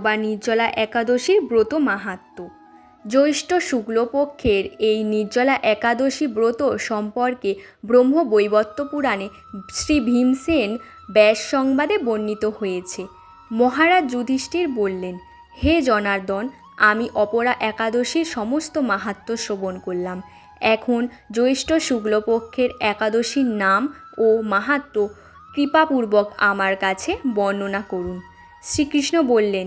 বা নির্জলা একাদশীর ব্রত মাহাত্ম্য জ্যৈষ্ঠ শুক্লপক্ষের এই নির্জলা একাদশী ব্রত সম্পর্কে ব্রহ্মবৈবর্ত পুরাণে শ্রী ভীমসেন ব্যাস সংবাদে বর্ণিত হয়েছে। মহারাজ যুধিষ্ঠির বললেন, হে জনার্দন, আমি অপরা একাদশীর সমস্ত মাহাত্ম্য শ্রবণ করলাম। এখন জ্যৈষ্ঠ শুক্লপক্ষের একাদশীর নাম ও মাহাত্ম্য কৃপাপূর্বক আমার কাছে বর্ণনা করুন। শ্রীকৃষ্ণ বললেন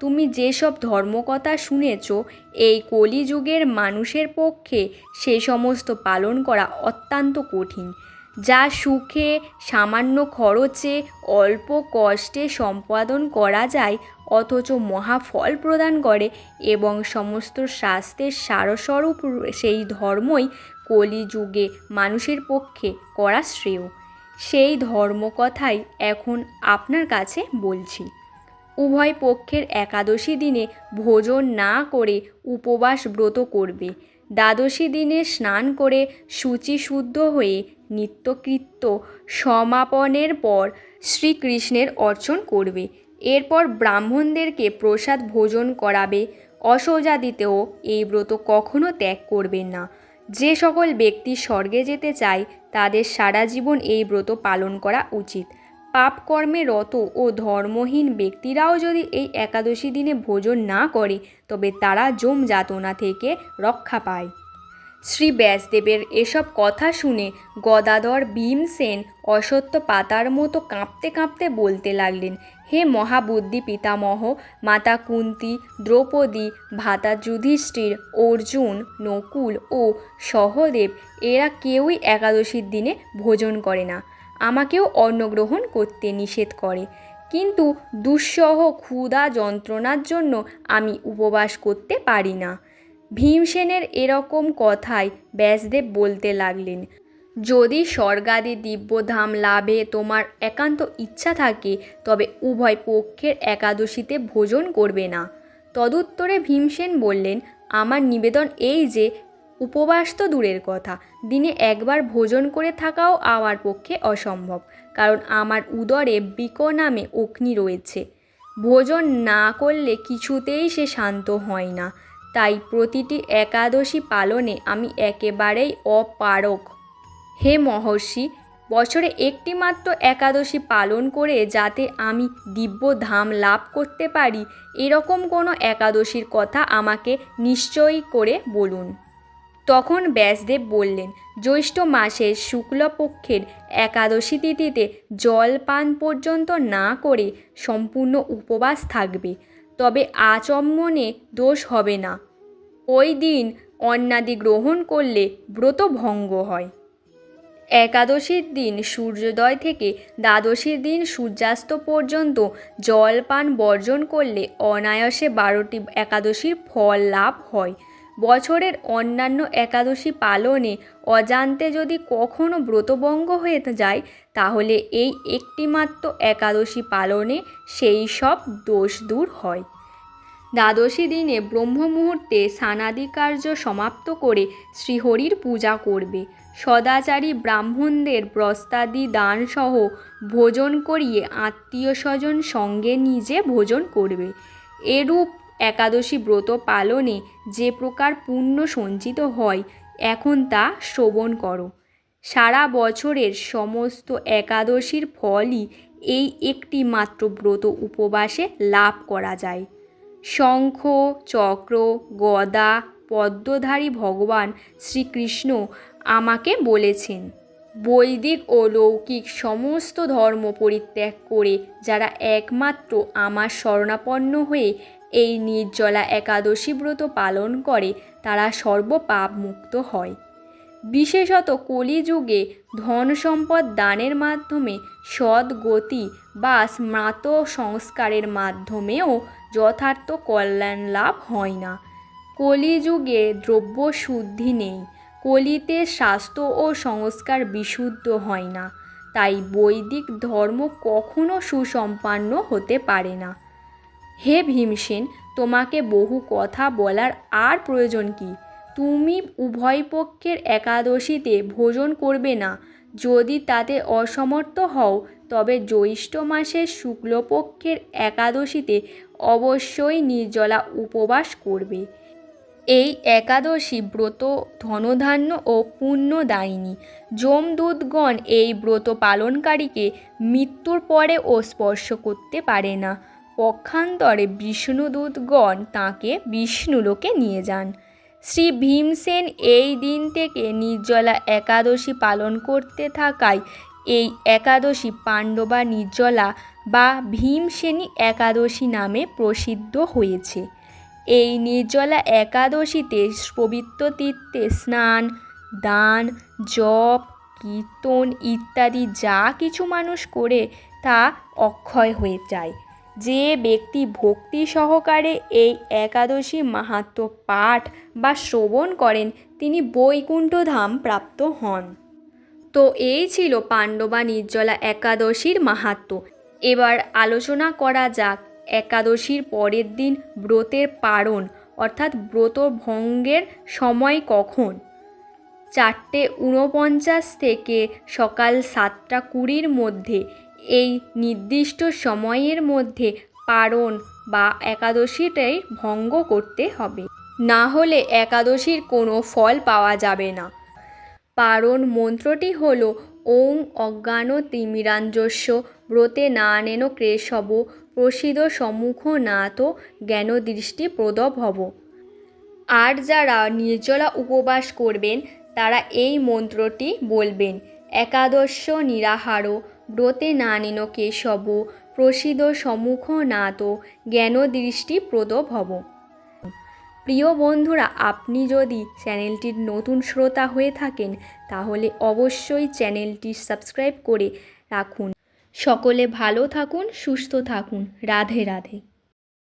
তুমি যেসব ধর্মকথা শুনেছ, এই কলিযুগের মানুষের পক্ষে সে সমস্ত পালন করা অত্যন্ত কঠিন, যা সুখে, সামান্য খরচে, অল্প কষ্টে সম্পাদন করা যায়, অথচ মহাফল প্রদান করে এবং সমস্ত শাস্ত্রের সারস্বরূপ সেই ধর্মই কলিযুগে মানুষের পক্ষে করা শ্রেয়। সেই ধর্মকথাই এখন আপনার কাছে বলছি। উভয় পক্ষের একাদশী দিনে ভোজন না করে উপবাস ব্রত করবে। দ্বাদশী দিনে স্নান করে শুচিশুদ্ধ হয়ে নিত্যকৃত্য সমাপনের পর শ্রীকৃষ্ণের অর্চন করবে। এরপর ব্রাহ্মণদেরকে প্রসাদ ভোজন করাবে। অসৌজাদিতেও এই ব্রত কখনো ত্যাগ করবেন না। যে সকল ব্যক্তি স্বর্গে যেতে চায়, তাদের সারা জীবন এই ব্রত পালন করা উচিত। পাপকর্মে রত ও ধর্মহীন ব্যক্তিরাও যদি এই একাদশী দিনে ভোজন না করে, তবে তারা জম যাতনা থেকে রক্ষা পায়। শ্রী ব্যাসদেবের এসব কথা শুনে গদাধর ভীমসেন অসত্য পাতার মতো কাঁপতে কাঁপতে বলতে লাগলেন, হে মহাবুদ্ধি পিতামহ, মাতা কুন্তি, দ্রৌপদী, ভাতা যুধিষ্ঠির, অর্জুন, নকুল ও সহদেব, এরা কেউই একাদশীর দিনে ভোজন করে না। আমাকেও অন্নগ্রহণ করতে নিষেধ করে। কিন্তু দুঃসহ ক্ষুধা যন্ত্রণার জন্য আমি উপবাস করতে পারি না। ভীমসেনের এরকম কথাই ব্যাসদেব বলতে লাগলেন। যদি স্বর্গাদি দিব্যধাম লাভে তোমার একান্ত ইচ্ছা থাকে, তবে উভয় পক্ষের একাদশীতে ভোজন করবে না। তদুত্তরে ভীমসেন বললেন, আমার নিবেদন এই যে উপবাস তো দূরের কথা। দিনে একবার ভোজন করে থাকাও আমার পক্ষে অসম্ভব, কারণ আমার উদরে বিক নামে অগ্নি রয়েছে। ভোজন না করলে কিছুতেই সে শান্ত হয় না। তাই প্রতিটি একাদশী পালনে আমি একেবারেই অপারক হে মহর্ষি, বছরে একটি মাত্র একাদশী পালন করে যাতে আমি দিব্য ধাম লাভ করতে পারি, এরকম কোনো একাদশীর কথা আমাকে নিশ্চয়ই করে বলুন। তখন ব্যাসদেব বললেন, জ্যৈষ্ঠ মাসের শুক্লপক্ষের একাদশী তিথিতে জল পান পর্যন্ত না করে সম্পূর্ণ উপবাস থাকবে, তবে আচম্মনে দোষ হবে না। ওই দিন অন্নাদি গ্রহণ করলে ব্রত ভঙ্গ হয়। একাদশীর দিন সূর্যোদয় থেকে দ্বাদশীর দিন সূর্যাস্ত পর্যন্ত জলপান বর্জন করলে অনায়াসে বারোটি একাদশীর ফল লাভ হয়। বছরের অন্যান্য একাদশী পালনে অজান্তে যদি কখনও ব্রতভঙ্গ হয়ে যায়, তাহলে এই একটিমাত্র একাদশী পালনে সেই সব দোষ দূর হয়। দ্বাদশী দিনে ব্রহ্ম মুহূর্তে স্নানাদি কার্য সমাপ্ত করে শ্রীহরির পূজা করবে। সদাচারী ব্রাহ্মণদের প্রস্তাদি দানসহ ভোজন করিয়ে আত্মীয় স্বজন সঙ্গে নিজে ভোজন করবে। এরূপ একাদশী ব্রত পালনে যে প্রকার পুণ্য সঞ্চিত হয়, এখন তা শ্রবণ করো। সারা বছরের সমস্ত একাদশীর ফলই এই একটি মাত্র ব্রত উপবাসে লাভ করা যায়। শঙ্খ, চক্র, গদা, পদ্মধারী ভগবান শ্রীকৃষ্ণ আমাকে বলেছেন, বৈদিক ও লৌকিক সমস্ত ধর্ম পরিত্যাগ করে যারা একমাত্র আমার শরণাপন্ন হয়ে এই নির্জলা একাদশী ব্রত পালন করে তারা সর্বপাপ মুক্ত হয়। বিশেষত কলিযুগে ধন সম্পদ দানের মাধ্যমে সদ্গতি বা স্মার্ত সংস্কারের মাধ্যমেও যথার্থ কল্যাণ লাভ হয় না। কলিযুগে দ্রব্য শুদ্ধি নেই, কলিতে স্বাস্থ্য ও সংস্কার বিশুদ্ধ হয় না, তাই বৈদিক ধর্ম কখনো সুসম্পন্ন হতে পারে না। হে ভীমসেন, তোমাকে বহু কথা বলার আর প্রয়োজন কি? তুমি উভয় পক্ষের একাদশীতে ভোজন করবে না। যদি তাতে অসমর্থ হও, তবে জ্যৈষ্ঠ মাসের শুক্লপক্ষের একাদশীতে অবশ্যই নির্জলা উপবাস করবে। এই একাদশী ব্রত ধনধান্য ও পুণ্যদায়িনী। যমদূতগণ এই ব্রত পালনকারীকে মৃত্যুর পরেও স্পর্শ করতে পারে না। পক্ষান্তরে বিষ্ণুদূতগণ তাঁকে বিষ্ণুলোকে নিয়ে যান। শ্রী ভীমসেন এই দিন থেকে নির্জলা একাদশী পালন করতে থাকায় এই একাদশী পাণ্ডবা নির্জলা বা ভীমসেনী একাদশী নামে প্রসিদ্ধ হয়েছে। এই নির্জলা একাদশীতে পবিত্র তীর্থে স্নান, দান, জপ, কীর্তন ইত্যাদি যা কিছু মানুষ করে তা অক্ষয় হয়ে যায়। যে ব্যক্তি ভক্তি সহকারে এই একাদশী মাহাত্ম্য পাঠ বা শ্রবণ করেন, তিনি বৈকুণ্ঠধাম প্রাপ্ত হন। তো এই ছিল পাণ্ডবা নির্জলা একাদশীর মাহাত্ম্য এবার আলোচনা করা যাক একাদশীর পরের দিন ব্রতের পারণ, অর্থাৎ ব্রত ভঙ্গের সময় কখন? চারটে উনপঞ্চাশ থেকে সকাল সাতটা কুড়ির মধ্যে এই নির্দিষ্ট সময়ের মধ্যে পারণ বা একাদশীটাই ভঙ্গ করতে হবে। না হলে একাদশীর কোনো ফল পাওয়া যাবে না। পারণ মন্ত্রটি হল, ওং অজ্ঞান তিমিরাঞ্জস্য ব্রতে না নেন ক্রেশব প্রসিদ সম্মুখ নাথ জ্ঞানদৃষ্টি হব আর যারা নির্জলা উপবাস করবেন, তারা এই মন্ত্রটি বলবেন একাদশ নিরাহার ব্রতে না নিন কেশব প্রসিদ সম্মুখ নাথ জ্ঞানদৃষ্টি প্রদভব প্রিয় বন্ধুরা, আপনি যদি চ্যানেলটির নতুন শ্রোতা হয়ে থাকেন, তাহলে অবশ্যই চ্যানেলটি সাবস্ক্রাইব করে রাখুন। সকলে ভালো থাকুন, সুস্থ থাকুন। রাধে রাধে।